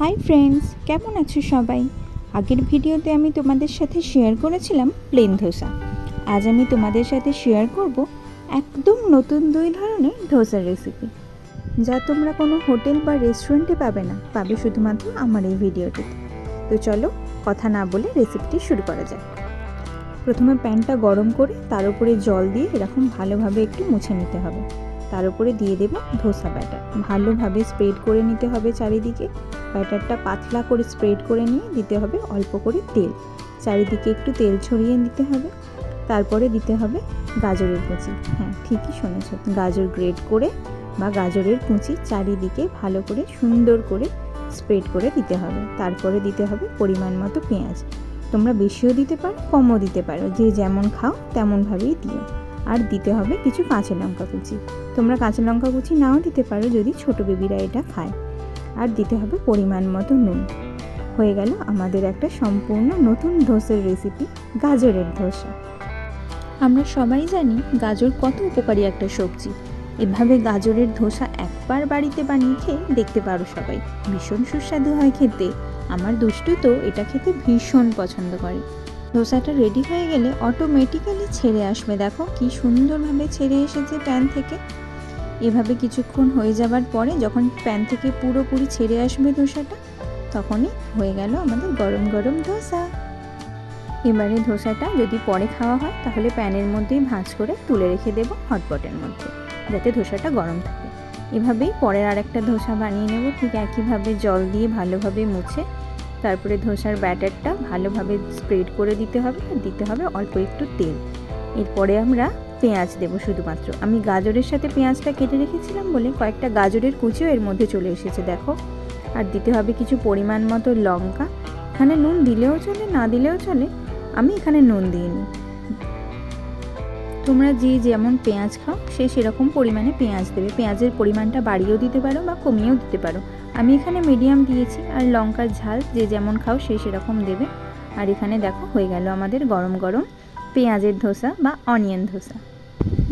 Hi friends, কেমন আছো সবাই? আগের ভিডিওতে আমি তোমাদের সাথে শেয়ার করেছিলাম প্লেন ধোসা। আজ আমি তোমাদের সাথে শেয়ার করব একদম নতুন দুই ধরনের ধোসার রেসিপি যা তোমরা কোনো হোটেল বা রেস্টুরেন্টে পাবে না, পাবে শুধুমাত্র আমার এই ভিডিওটিতে। তো চলো, কথা না বলে রেসিপিটি শুরু করা যাক। প্রথমে প্যানটা গরম করে তার উপরে জল দিয়ে এরকম ভালোভাবে একটু মুছে নিতে হবে। তার উপরে দিয়ে দেবো ধোসা ব্যাটার। ভালোভাবে স্প্রেড করে নিতে হবে চারিদিকে। ব্যাটারটা পাতলা করে স্প্রেড করে নিয়ে দিতে হবে অল্প করে তেল। চারিদিকে একটু তেল ছড়িয়ে দিতে হবে। তারপরে দিতে হবে গাজরের কুচি। হ্যাঁ ঠিকই শুনেছ। গাজর গ্রেড করে বা গাজরের কুচি চারিদিকে ভালো করে সুন্দর করে স্প্রেড করে দিতে হবে। তারপরে দিতে হবে পরিমাণ মতো পেঁয়াজ। তোমরা বেশিও দিতে পারো, কমও দিতে পারো। যে যেমন খাও, তেমনভাবেই দিও। আর দিতে হবে কিছু কাঁচা লঙ্কা কুচি। তোমরা কাঁচা লঙ্কা কুচি নাও দিতে পারো যদি ছোট বেবিরা এটা খায়। আর দিতে হবে পরিমাণ মতো নুন। হয়ে গেল আমাদের একটা সম্পূর্ণ নতুন ধোসের রেসিপি গাজরের ধোসা। আমরা সবাই জানি গাজর কত উপকারী একটা সবজি। এভাবে গাজরের ধোসা একবার বাড়িতে বানিয়ে খেয়ে দেখতে পারো সবাই। ভীষণ সুস্বাদু হয় খেতে। আমার দুষ্টু তো এটা খেতে ভীষণ পছন্দ করে। ধোসাটা রেডি হয়ে গেলে অটোমেটিক্যালি ছেড়ে আসবে। দেখো কি সুন্দরভাবে ছেড়ে এসেছে প্যান থেকে। এভাবে কিছুক্ষণ হয়ে যাবার পরে যখন প্যান থেকে পুরোপুরি ছেড়ে আসবে ধোসাটা তখনই হয়ে গেল আমাদের গরম গরম ধোসা এবারে ধোসাটা যদি পরে খাওয়া হয়, তাহলে প্যানের মধ্যেই ভাঁজ করে তুলে রেখে দেব হটপটের মধ্যে, যাতে ধোসাটা গরম থাকে। এভাবেই পরের আর একটা ধোসা বানিয়ে নেব। ঠিক একইভাবে জল দিয়ে ভালোভাবে মুছে তারপরে ধোসার ব্যাটারটা ভালোভাবে স্প্রেড করে দিতে হবে দিতে হবে অল্প একটু তেল। এরপরে আমরা পেঁয়াজ দেবো শুধুমাত্র। আমি গাজরের সাথে পেঁয়াজটা কেটে রেখেছিলাম বলে কয়েকটা গাজরের কুচিও এর মধ্যে চলে এসেছে, দেখো। আর দিতে হবে কিছু পরিমাণ মতো লঙ্কা। এখানে নুন দিলেও চলে, না দিলেও চলে, আমি এখানে নুন দিইনি। তোমরা যে যেমন পেঁয়াজ খাও, সে সেরকম পরিমাণে পেঁয়াজ দেবে। পেঁয়াজের পরিমাণটা বাড়িয়েও দিতে পারো বা কমিয়েও দিতে পারো। আমি এখানে মিডিয়াম দিয়েছি আর লঙ্কার ঝাল, যে যেমন খাও সে সেরকম দেবে। আর এখানে দেখো, হয়ে গেল আমাদের গরম গরম পেঁয়াজের ধোসা বা অনিয়ন ধোসা।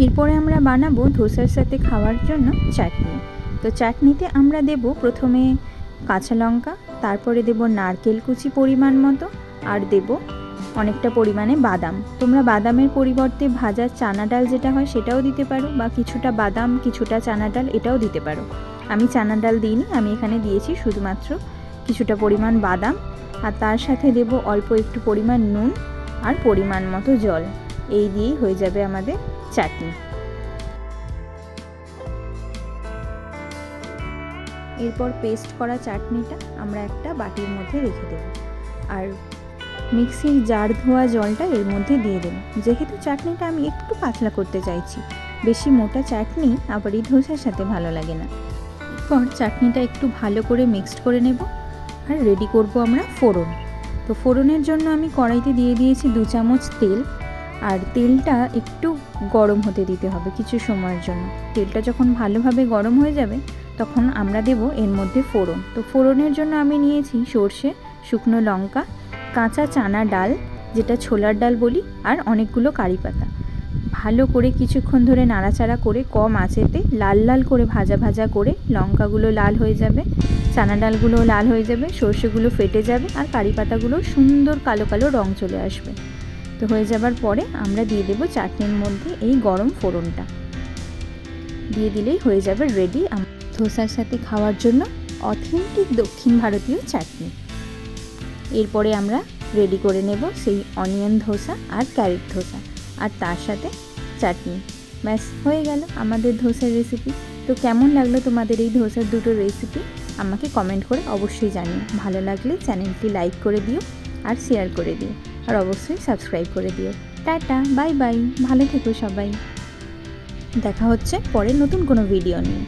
এরপরে আমরা বানাবো ধোসার সাথে খাওয়ার জন্য চাটনি। তো চাটনিতে আমরা দেব প্রথমে কাঁচা লঙ্কা, তারপরে দেব নারকেল কুচি পরিমাণ মতো, আর দেব অনেকটা পরিমাণে বাদাম। তোমরা বাদামের পরিবর্তে ভাজা চানা ডাল যেটা হয় সেটাও দিতে পারো, বা কিছুটা বাদাম, কিছুটা চানা ডাল এটাও দিতে পারো। আমি চানা ডাল দিইনি, আমি এখানে দিয়েছি শুধুমাত্র কিছুটা পরিমাণ বাদাম আর তার সাথে দেব অল্প একটু পরিমাণ নুন আর পরিমাণ মতো জল। এই দিয়েই হয়ে যাবে আমাদের চাটনি। এরপর পেস্ট করা চাটনিটা আমরা একটা বাটির মধ্যে রেখে দেব। আর মিক্সির জার ধোয়া জলটা এর মধ্যে দিয়ে দেব। যেহেতু চাটনিটা আমি একটু পাতলা করতে চাইছি, বেশি মোটা চাটনি আবার এই ধোসার সাথে ভালো লাগে না। এরপর চাটনিটা একটু ভালো করে মিক্সড করে নেব আর রেডি করব আমরা ফোড়ন। তো ফোড়নের জন্য আমি কড়াইতে দিয়ে দিয়েছি দু চামচ তেল আর তেলটা একটু গরম হতে দিতে হবে কিছু সময়ের জন্য। তেলটা যখন ভালোভাবে গরম হয়ে যাবে তখন আমরা দেব এর মধ্যে ফোড়ন। তো ফোড়নের জন্য আমি নিয়েছি সর্ষে, শুকনো লঙ্কা, কাঁচা চানা ডাল, যেটা ছোলার ডাল বলি, আর অনেকগুলো কারি পাতা। ভালো করে কিছুক্ষণ ধরে নাড়াচাড়া করে কম আঁচেতে লাল লাল করে ভাজা ভাজা করে লঙ্কাগুলো লাল হয়ে যাবে, চানা ডালগুলো লাল হয়ে যাবে, সর্ষেগুলো ফেটে যাবে আর কারি পাতাগুলো সুন্দর কালো কালো রং চলে আসবে। তো হয়ে যাবার পরে আমরা দিয়ে দেবো চাটনির মধ্যে এই গরম ফোড়নটা। দিয়ে দিলেই হয়ে যাবে রেডি ধোসার সাথে খাওয়ার জন্য অথেন্টিক দক্ষিণ ভারতীয় চাটনি। এরপরে আমরা রেডি করে নেব সেই অনিয়ন ধোসা আর ক্যারেট ধোসা। আর তার সাথে চাটনি। ব্যাস, হয়ে গেল আমাদের ধোসার রেসিপি তো কেমন লাগল তোমাদের এই ধোসার দুটো রেসিপি আমাকে কমেন্ট করে অবশ্যই জানিও। ভালো লাগলে চ্যানেলটি লাইক করে দিও আর শেয়ার করে দিও। আর অবশ্যই সাবস্ক্রাইব করে দিও। টাটা বাই বাই ভালো থেকো সবাই। দেখা হচ্ছে পরে নতুন কোনো ভিডিও নিয়ে।